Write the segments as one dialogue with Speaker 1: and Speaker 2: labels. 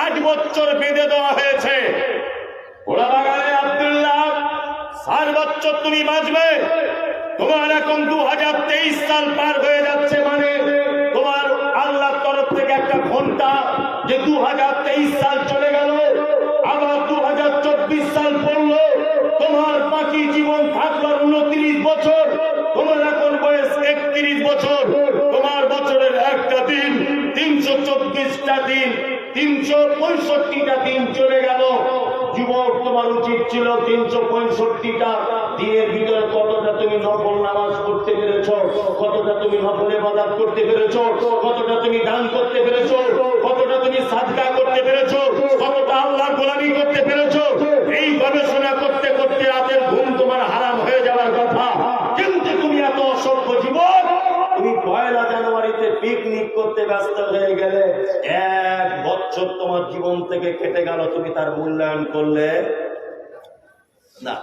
Speaker 1: ষাট বছর বেঁধে দেওয়া হয়েছে। ওরা বাগানে আব্দুল্লাহ, ষাট বছর তুমি বাঁচবে। তোমার এখন দু হাজার তেইশ সাল পার হয়ে যাচ্ছে মানে তোমার আল্লাহর তরফ থেকে একটা ঘণ্টা যে দু হাজার তেইশ সাল চলে গেল, আবার দু হাজার চব্বিশ সাল পড়ল। তোমার বাকি জীবন থাকবার উনত্রিশ বছর, তোমার এখন বয়স একত্রিশ বছর তোমার বছরের একটা দিন তিনশো চব্বিশটা দিন তিনশো পঁয়ষট্টিটা দিন চলে গেল। যুবক, তোমার উচিত ছিল তিনশো পঁয়ষট্টিটা দিনের ভিতরে কতটা তুমি নফল নামাজ করতে পেরেছ, কতটা তুমি নফলে বাজার করতে পেরেছ, কতটা তুমি দান করতে পেরেছ, কতটা তুমি সাদকা করতে পেরেছ, কতটা আল্লাহ গোলামি করতে পেরেছ। এই গবেষণা করতে করতে রাতের ঘুম তোমার হারাম হয়ে যাওয়ার কথা। কিন্তু তুমি এত অসভ্য জীবন তুমি পয়লা জানুয়ারিতে পিকনিক করতে ব্যস্ত হয়ে গেলে, এক বছর তোমার জীবন থেকে কেটে গেল, তুমি তার মূল্যায়ন করলে। না।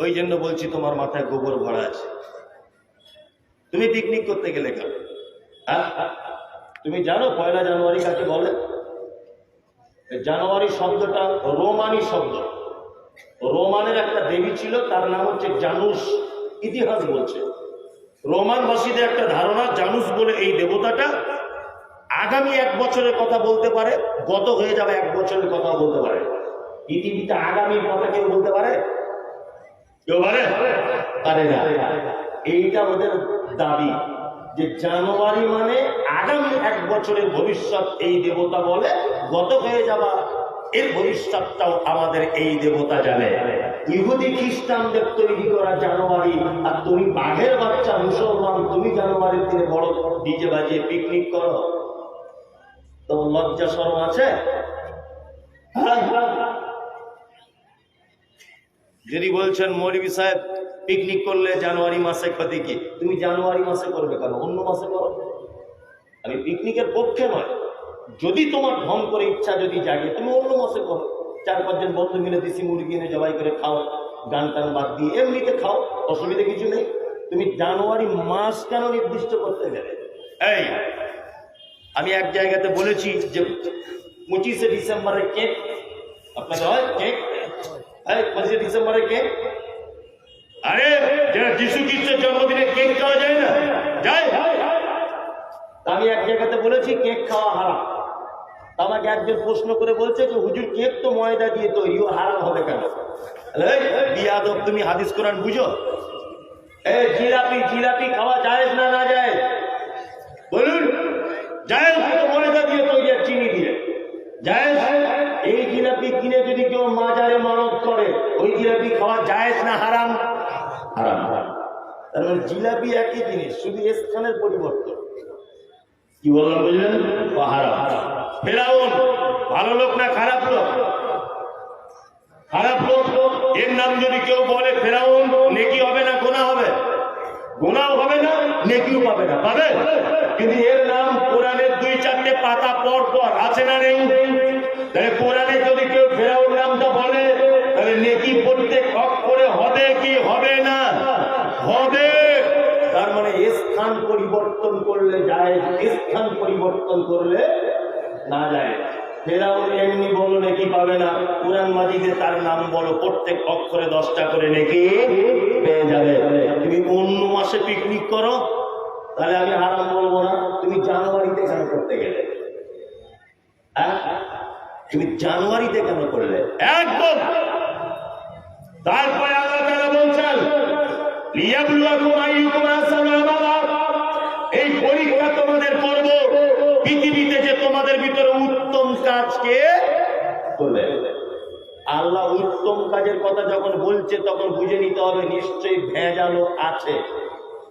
Speaker 1: ওই জন্য বলছি তোমার মাথায় গোবর ভরা আছে। তুমি পিকনিক করতে গেলে কেন? হ্যাঁ? তুমি জানো পয়লা জানুয়ারি কাকে বলে? জানুয়ারি শব্দটা রোমানি শব্দ। রোমানের একটা দেবী ছিল, তার নাম হচ্ছে জানুস। ইতিহাস বলছে। রোমানবাসীদের একটা ধারণা, জানুস বলে এই দেবতাটা আগামী এক বছরের কথা বলতে পারে গত হয়ে যাবে এক বছরের কথা বলতে পারে। পৃথিবীতে আগামীর কথা কেউ বলতে পারে? কেউ পারে? পারে না। এইটা ওদের দাবি যে জানুয়ারি মানে আগামী এক বছরের ভবিষ্যৎ এই দেবতা বলে গত হয়ে যাওয়া এর ভবিষ্যৎটাও আমাদের এই দেবতা জানে। ইহুদি খ্রিস্টানদের তৈরি করা জানুয়ারি আর তুমি বাঘের বাচ্চা মুসলমান তুমি জানুয়ারির দিনে বড় ডিজে বাজিয়ে পিকনিক করো। তোমার লজ্জা শরম আছে? হ্যাঁ? যদি বলছেন মৌলবী সাহেব পিকনিক করলে জানুয়ারি মাসে ক্ষতি কি? তুমি জানুয়ারি মাসে করবে কেন? অন্য মাসে করো। আমি পিকনিকের পক্ষে নয়। যদি তোমার ঢং করে ইচ্ছা যদি জাগে, তুমি অন্য মাসে করো। চার পাঁচজন বন্ধু মিলে দেশি মুরগি এনে জবাই করে খাও, গান টান বাদ দিয়ে এমনিতে খাও, অসুবিধা কিছু নেই। তুমি জানুয়ারি মাস কেন নির্দিষ্ট করতে গেলে? এই আমি এক জায়গাতে বলেছি যে পঁচিশে ডিসেম্বরে কেক, আপনাদের হয় কেক? হ্যাঁ পঁচিশে ডিসেম্বরে কেক? আরে, যারা যিশু খ্রিস্টের জন্মদিনে কেক খাওয়া যায় না যায় আমি এক জায়গাতে বলেছি, কেক খাওয়া হারাম। আমাকে একজন প্রশ্ন করে বলছে যে, হুজুর, কেক তো ময়দা দিয়ে তৈরি হারাম হবে কেন? বিয়াদব, তুমি হাদিস কোরআন বুঝো এ জিলাপি জিলাপি খাওয়া যায় না না যায় বলুন যায় ময়দা দিয়ে তৈরি আর চিনি দিয়ে যায় এই জিলাপি কিনে যদি কেউ মাজারে মানত করে, ওই জিলাপি খাওয়া যায় না হারাম? হারাম। তার মানে জিলাপি একই জিনিস, শুধু স্থানের পরিবর্তন। কি বললাম বুঝলেন? হারাম। ফেরাউন, ভালো লোক না খারাপ লোক? খারাপ লোক? এর নাম যদি কেউ বলে ফেরাউন, নেকি হবে না, গোনা হবে? গোনাও হবে না, নেকিও পাবে না। পাবে? কিন্তু এর নাম কোরআনের দুই চারটে পাতা পর পর আছে না নেই? নেকি প্রত্যেক অক্ষরে হবে কি হবে না? হবে। তার মানে স্থান পরিবর্তন করলে যায়, স্থান পরিবর্তন করলে না যায়। ফেরাউন এমনি বলো নাকি পাবে না? কোরআন মাজিদে তার নাম বলো, প্রত্যেক অক্ষরে দশটা করে নাকি পেয়ে যাবে। তুমি অন্য মাসে পিকনিক করো, তাহলে আমি হারাম বলব না। তুমি জানুয়ারিতে কেন করতে গেলে? হ্যাঁ? তুমি জানুয়ারিতে কেন করলে? একদম। তারপরে আল্লাহ তারা বলছেন এই পরীক্ষা তোমাদের করব পৃথিবীতে যে তোমাদের ভিতরে উত্তম কাজকে বলে। আল্লাহ উত্তম কাজের কথা যখন বলছে, তখন বুঝে নিতে হবে নিশ্চয়ই ভেজালো আছে।